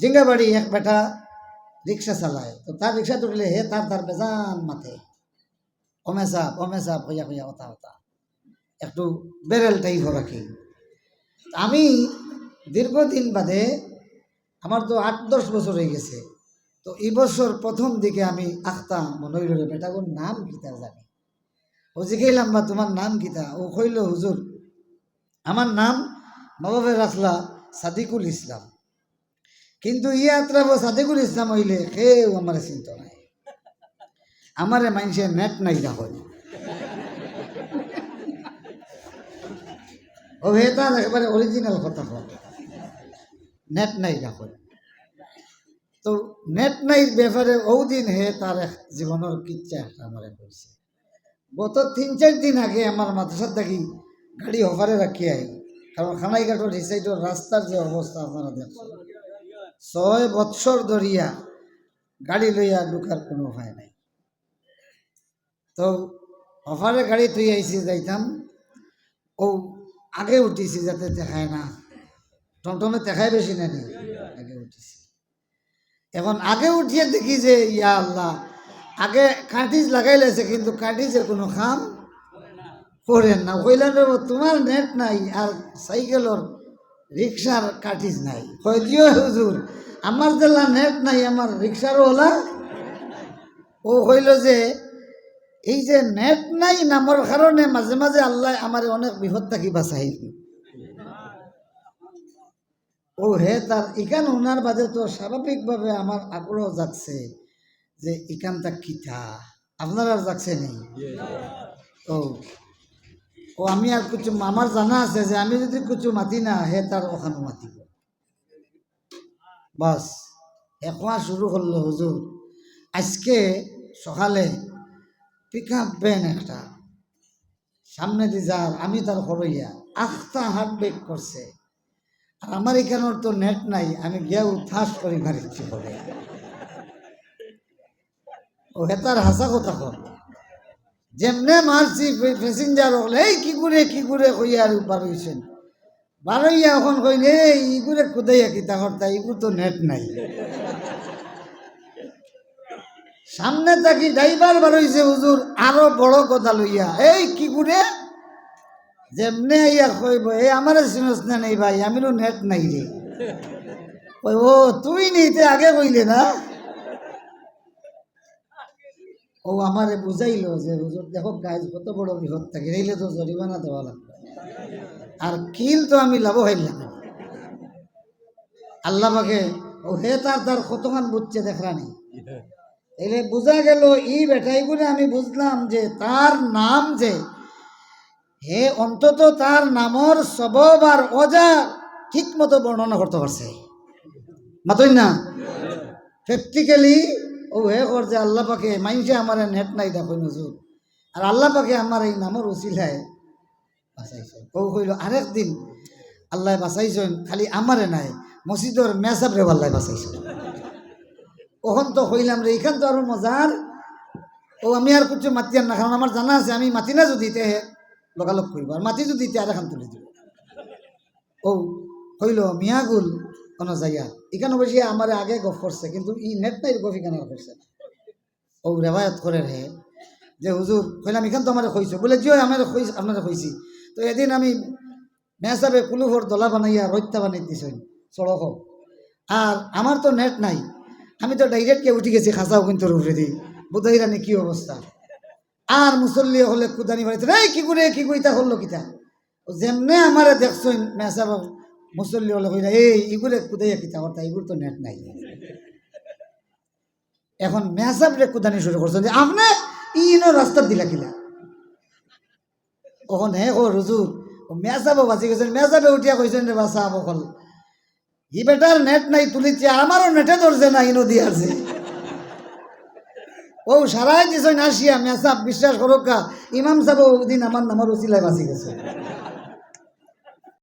জিঙ্গাবাড়ি এক বেটা রিক্সা চালায়। তো তার রিক্সা তুললে হে তার তার বেজান মাথে কমে সাপ কমে সাপ, হইয়া হইয়া কথা কথা একটু বেরেল টাইপ রাখি আমি দীর্ঘদিন বাদে আমার তো আট দশ বছর হয়ে গেছে। তো এই বছর প্রথম দিকে আমি আখতাম মনৈরে বেটাগুর নাম কিতা জানি। ও জিজ্ঞাইলাম বা তোমার নাম কিতা ও কইল হুজুর আমার নাম নবাবে রাখলা সাদিকুল ইসলাম কিন্তু ইয়াত্রা সাদিকুল ইসলাম হইলে কেউ আমার চিন্ত নাই। আমারে মানুষের নেট নাই দেখুন ও হে তার একেবারে অরিজিনাল কথা কয় নেট নাই দেখুন তো নেট নাই ব্যাপারে দিন হে তার জীবনের কিচ্ছা আমার কইছে। গত তিন চার দিন আগে আমার মাদ্রাসার থাকি গাড়ি অফারে রাখি আই কারণ খানাইঘাটর এই সাইডের রাস্তার যে অবস্থা আপনারা দেখছেন। ছয় বৎসর ধরিয়া গাড়ি লইয়া ঢুকার কোনো উপায় নাই। তো অফারে গাড়ি তুই আইসি যাইতাম, ও আগে উঠিছি যাতে দেখায় না টমটমে দেখায় বেশি না নি আগে উঠিছি। এখন আগে উঠিয়ে দেখি যে, ইয়া আল্লাহ, আগে কাটিজ লাগাই লাইছে কিন্তু কাটিজের কোনো খাম করেন না। কইলেন তোমার নেট নাই, আর সাইকেলর রিক্সার কাটিজ নাই। দিও হুজুর আমার জেলা নেট নাই আমার রিক্সারও হলা ও হইল যে এই যে নেট নাই নামর কারণে মাঝে মাঝে আল্লাহ আমার অনেক বিপদ থাকি বাঁচাই ও হে তার ইকান ওনার বাদে তো স্বাভাবিকভাবে আমার আগ্রহ যাচ্ছে যে ইকানটা কিতা? আপনার আর যাচ্ছে নেই? ও ও আমি আর কিছু আমার জানা আছে যে আমি যদি কিছু মাতি না হে তার ওখানে মাতিব। বাস এখন শুরু করল হুজুর আজকে সকালে পিক আপ ভ্যান একটা। সামনে দিয়ে যার আমি তার হরইয়া আখটা হার্ট ব্রেক করছে আর আমার এখানোর তো নেট নাই, আমি গিয়া উঠাস করি মারিচ্ছি করে ও হেতার হাসা কথা কর যেমনে মারছি প্যাসেঞ্জার হল, এই কি করে কি করে? কইয়া আর বার হইছেন বারইয়া এখন কইন এই ইগুরে কুদাইয়া কিতা করতা ইগু তো নেট নাই। সামনে থাকি ড্রাইভার বার হইছে, হুজুর, আরও বড় কথা লইয়া, এই কি করে? যেমনে ইয়া কইব এই আমার সিনস না নেই ভাই, আমিরও নেট নাই রে। কই ও, তুই নিতে আগে কইলে না? ও আমারে বুঝাইলো যে, হুজুর, দেখো গাছ কত বড় বিপদ থাকে এইলে তো জরিমানা দেওয়া লাগবে। আর কিল তো আমি লাভ হইলাম আল্লাহ পাকে, ও হে তার তার কতখান বুঝছে দেখরানি এলে বোঝা গেল, ই বেটাই করে আমি বুঝলাম যে, তার নাম যে, হে অন্তত তার নামর সবব আর অজা ঠিক মতো বর্ণনা করতে পারছে। মাতই না? প্র্যাকটিক্যালি ও হে ওর যে আল্লাহ পাকে, মাইনসে আমার নেট নাই দেখো নজর। আর আল্লাহ পাকে আমার এই নামর উচিলায় বাঁচাইছে। ও কইল, আরেক দিন আল্লাহ বাঁচাইছেন খালি আমারে নাই, মসজিদর মেসাব রে আল্লাহ বাঁচাইছেন। ওখান তো হইলাম রে, এইখান তো আরও মজার। ও, আমি আর কিছু মাতি আর না, কারণ আমার জানা আছে, আমি মাতি না যদি তে লগালগ করব আর মাতি যদি তে আর এখন তুলে দিব। ও হইল মিয়াগুল কোনো জায়গা এখানে বসে আমার আগে গফ করছে, কিন্তু ই নেট নাই গফ এখানে করছে। ও রেবায়ত করে রে, যে হুজুর, কইলাম, এখান তো আমার কইছো বলে জিও আমার কইস আপনারা কইছি তো এদিন আমি মেসাবে কুলুভর দলা বানাইয়া রত্যা বানাই দিছেন সড়ক আর আমার তো নেট নাই, আমি তো ডাইরেক্ট কে উঠে গেছি খাসাও কিন্তু উপরে দিই। বোধহয় রানি কি অবস্থা? আর মুসল্লি হলে কুদানি বাড়িতে, এই, কি করে কি কইতা হলো কিতা? যেমনে আমারে দেখছই মেসাব মুসল্লি হলে কইরা, এই ইগুলে কুদাইয়া কিতা কথা ইগুর তো নেট নাই। এখন মেসাব রে কুদানি শুরু করছেন যে, আপনি ইনো রাস্তা দিলা কিলা? ওখন হে, ও রুজুর ও মেসাবও বাঁচি গেছেন, মেসাবে উঠিয়া কইছেন রে বাসা বকল ই বেটার নেট নাই তুলিছে, আমারও নেটে ধরছে না, ইনো দিয়াছে। ও সারাই দিছ আসিয়া, মেসাব, বিশ্বাস করুক ইমাম সাহেব ওদিন আমার নামার উচিলায় বাঁচি গেছে।